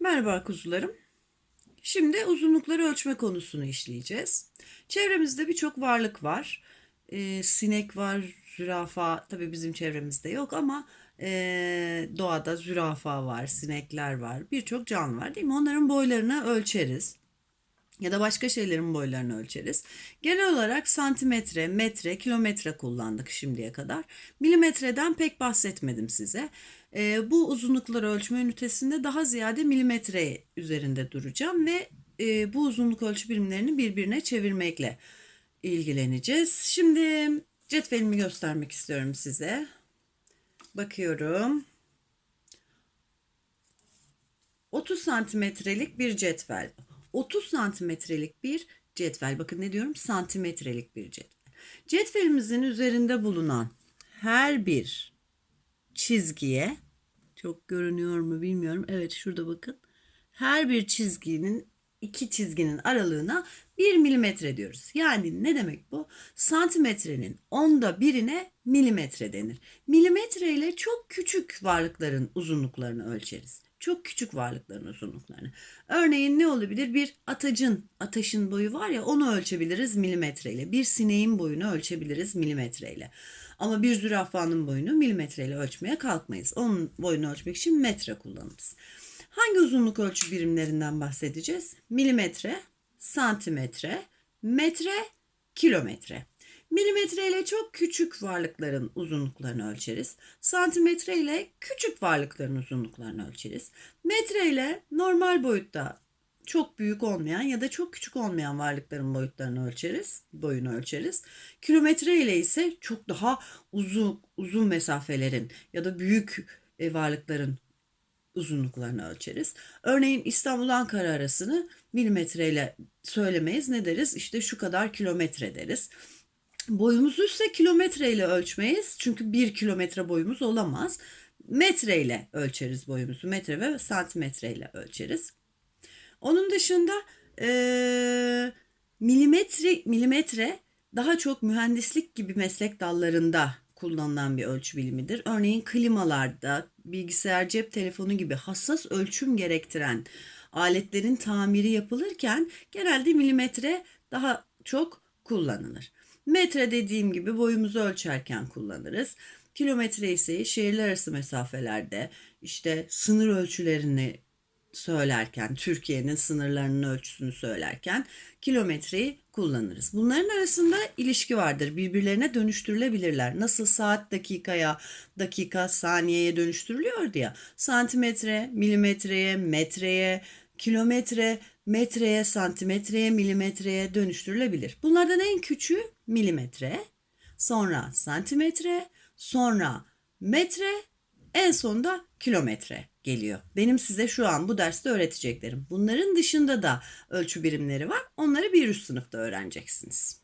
Merhaba kuzularım. Şimdi uzunlukları ölçme konusunu işleyeceğiz. Çevremizde birçok varlık var. Ee, sinek var, zürafa tabii bizim çevremizde yok ama ee, doğada zürafa var, sinekler var, birçok canlı var değil mi? Onların boylarını ölçeriz ya da başka şeylerin boylarını ölçeriz. Genel olarak santimetre, metre, kilometre kullandık şimdiye kadar. Milimetreden pek bahsetmedim size. Ee, bu uzunlukları ölçme ünitesinde daha ziyade milimetre üzerinde duracağım ve e, bu uzunluk ölçü birimlerini birbirine çevirmekle ilgileneceğiz. Şimdi cetvelimi göstermek istiyorum size. Bakıyorum. 30 santimetrelik bir cetvel. 30 santimetrelik bir cetvel. Bakın ne diyorum? Santimetrelik bir cetvel. Cetvelimizin üzerinde bulunan her bir çizgiye çok görünüyor mu bilmiyorum. Evet şurada bakın. Her bir çizginin iki çizginin aralığına 1 milimetre diyoruz. Yani ne demek bu? Santimetrenin onda birine milimetre denir. Milimetre ile çok küçük varlıkların uzunluklarını ölçeriz. Çok küçük varlıkların uzunluklarını. Örneğin ne olabilir? Bir atacın, ataşın boyu var ya onu ölçebiliriz milimetreyle. Bir sineğin boyunu ölçebiliriz milimetreyle. Ama bir zürafanın boyunu milimetreyle ölçmeye kalkmayız. Onun boyunu ölçmek için metre kullanırız. Hangi uzunluk ölçü birimlerinden bahsedeceğiz? Milimetre, santimetre, metre, kilometre. Milimetre ile çok küçük varlıkların uzunluklarını ölçeriz. Santimetre ile küçük varlıkların uzunluklarını ölçeriz. Metre ile normal boyutta çok büyük olmayan ya da çok küçük olmayan varlıkların boyutlarını ölçeriz, boyunu ölçeriz. Kilometre ile ise çok daha uzun uzun mesafelerin ya da büyük e, varlıkların uzunluklarını ölçeriz. Örneğin İstanbul-Ankara arasını milimetreyle söylemeyiz. Ne deriz? İşte şu kadar kilometre deriz. Boyumuzu ise kilometreyle ölçmeyiz. Çünkü bir kilometre boyumuz olamaz. Metreyle ölçeriz boyumuzu. Metre ve santimetreyle ölçeriz. Onun dışında e, milimetre, milimetre daha çok mühendislik gibi meslek dallarında kullanılan bir ölçü bilimidir. Örneğin klimalarda, bilgisayar, cep telefonu gibi hassas ölçüm gerektiren aletlerin tamiri yapılırken genelde milimetre daha çok kullanılır. Metre dediğim gibi boyumuzu ölçerken kullanırız. Kilometre ise şehirler arası mesafelerde işte sınır ölçülerini söylerken, Türkiye'nin sınırlarının ölçüsünü söylerken kilometreyi kullanırız. Bunların arasında ilişki vardır. Birbirlerine dönüştürülebilirler. Nasıl saat dakikaya, dakika saniyeye dönüştürülüyordu ya. Santimetre, milimetreye, metreye, kilometre, metreye, santimetreye, milimetreye dönüştürülebilir. Bunlardan en küçüğü milimetre, sonra santimetre, sonra metre, en sonunda kilometre geliyor. Benim size şu an bu derste öğreteceklerim. Bunların dışında da ölçü birimleri var. Onları bir üst sınıfta öğreneceksiniz.